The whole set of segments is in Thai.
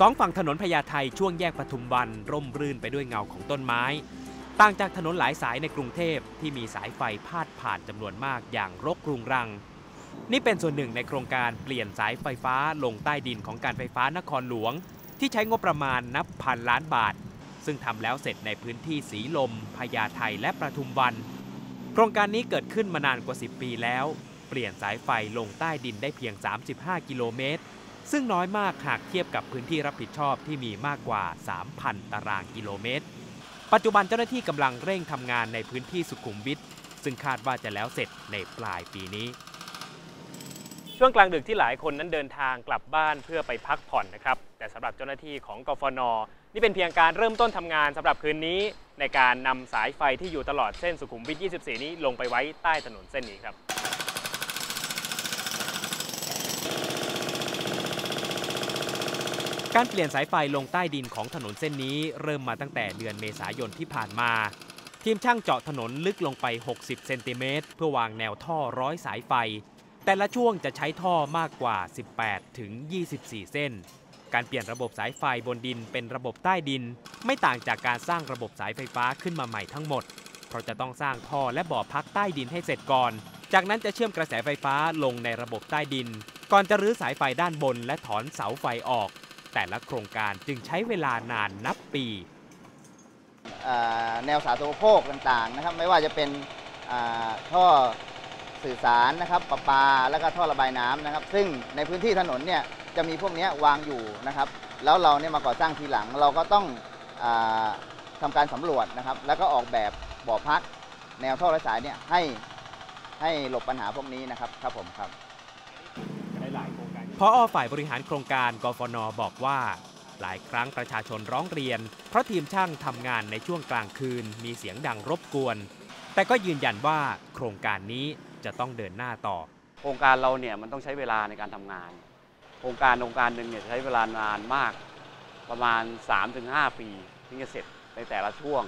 สองฝั่งถนนพญาไทช่วงแยกปทุมวัน ร่มรื่นไปด้วยเงาของต้นไม้ ต่างจากถนนหลายสายในกรุงเทพที่มีสายไฟพาดผ่านจำนวนมากอย่างรกรุงรัง นี่เป็นส่วนหนึ่งในโครงการเปลี่ยนสายไฟฟ้าลงใต้ดินของการไฟฟ้านครหลวง ที่ใช้งบประมาณนับพันล้านบาท ซึ่งทำแล้วเสร็จในพื้นที่สีลมพญาไทและประทุมวัน โครงการนี้เกิดขึ้นมานานกว่า 10 ปีแล้ว เปลี่ยนสายไฟลงใต้ดินได้เพียง 35 กิโลเมตร ซึ่งน้อยมากหากเทียบกับพื้นที่รับผิดชอบที่มีมากกว่า 3,000 ตารางกิโลเมตร ปัจจุบันเจ้าหน้าที่กำลังเร่งทำงานในพื้นที่สุขุมวิทซึ่งคาดว่าจะแล้วเสร็จในปลายปีนี้ ช่วงกลางดึกที่หลายคนนั้นเดินทางกลับบ้านเพื่อไปพักผ่อนนะครับ แต่สำหรับเจ้าหน้าที่ของกฟน นี่เป็นเพียงการเริ่มต้นทำงานสำหรับคืนนี้ ในการนำสายไฟที่อยู่ตลอดเส้นสุขุมวิท 24 นี้ลงไปไว้ใต้ถนนเส้นนี้ครับ การเปลี่ยนสายไฟลงใต้ดินของถนนเส้นนี้เริ่มมาตั้งแต่เดือนเมษายนที่ผ่านมา ทีมช่างเจาะถนนลึกลงไป 60 เซนติเมตรเพื่อวางแนวท่อร้อยสายไฟ แต่ละช่วงจะใช้ท่อมากกว่า 18 ถึง 24 เส้น การเปลี่ยนระบบสายไฟบนดินเป็นระบบใต้ดิน ไม่ต่างจากการสร้างระบบสายไฟฟ้าขึ้นมาใหม่ทั้งหมด เพราะจะต้องสร้างท่อและบ่อพักใต้ดินให้เสร็จก่อน จากนั้นจะเชื่อมกระแสไฟฟ้าลงในระบบใต้ดิน ก่อนจะรื้อสายไฟด้านบนและถอนเสาไฟออก แต่ละโครงการจึงใช้เวลานานนับปีแนวสาธารณูปโภคต่างๆนะครับ ไม่ว่าจะเป็นท่อสื่อสารนะครับประปาแล้วก็ท่อระบายน้ำนะครับ ซึ่งในพื้นที่ถนนเนี่ยจะมีพวกนี้วางอยู่นะครับ แล้วเราเนี่ยมาก่อสร้างทีหลัง เราก็ต้องอาทำการสำรวจนะครับ แล้วก็ออกแบบบ่อพัก แนวท่อระสายเนี่ยให้ให้หลบปัญหาพวกนี้นะครับครับผมครับ พออฝ่ายบริหารโครงการกฟนบอกว่า หลายครั้งประชาชนร้องเรียน เพราะทีมช่างทำงานในช่วงกลางคืน มีเสียงดังรบกวน แต่ก็ยืนยันว่าโครงการนี้จะต้องเดินหน้าต่อ โครงการเราเนี่ยมันต้องใช้เวลาในการทำงาน โครงการโครงการหนึ่งเนี่ยใช้เวลานานมาก ประมาณ 3-5 ปีถึงจะเสร็จในแต่ละช่วง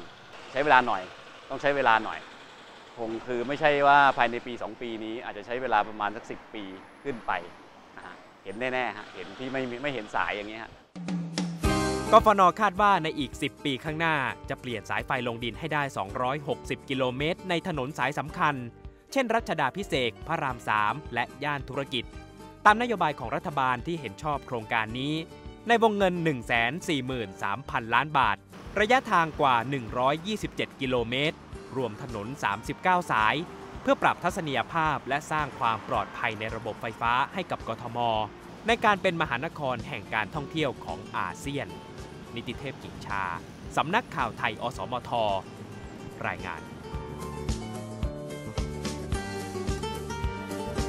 ใช้เวลาหน่อย ต้องใช้เวลาหน่อยคงคือไม่ใช่ว่าภายในปี 2 ปีนี้อาจจะใช้เวลาประมาณสักสิปีขึ้นไป เห็นแน่ๆฮะเห็นที่ไม่ไม่เห็นสายอย่างเงี้ฮะกฟนคาดว่าในอีก 10 ปีข้างหน้า จะเปลี่ยนสายไฟลงดินให้ได้ 260 กิโลเมตร ในถนนสายสำคัญ เช่น รัชดาพิเศษพระราม 3 และย่านธุรกิจ ตามนโยบายของรัฐบาลที่เห็นชอบโครงการนี้ ในวงเงิน 143,000 ล้านบาท ระยะทางกว่า 127 กิโลเมตร รวมถนน 39 สาย พื่อปรับทัศนียภาพและสร้างความปลอดภัยในระบบไฟฟ้าให้กับกทม ในการเป็นมหานครแห่งการท่องเที่ยวของอาเซียน นิติเทพกิจชา สำนักข่าวไทย อสมท รายงาน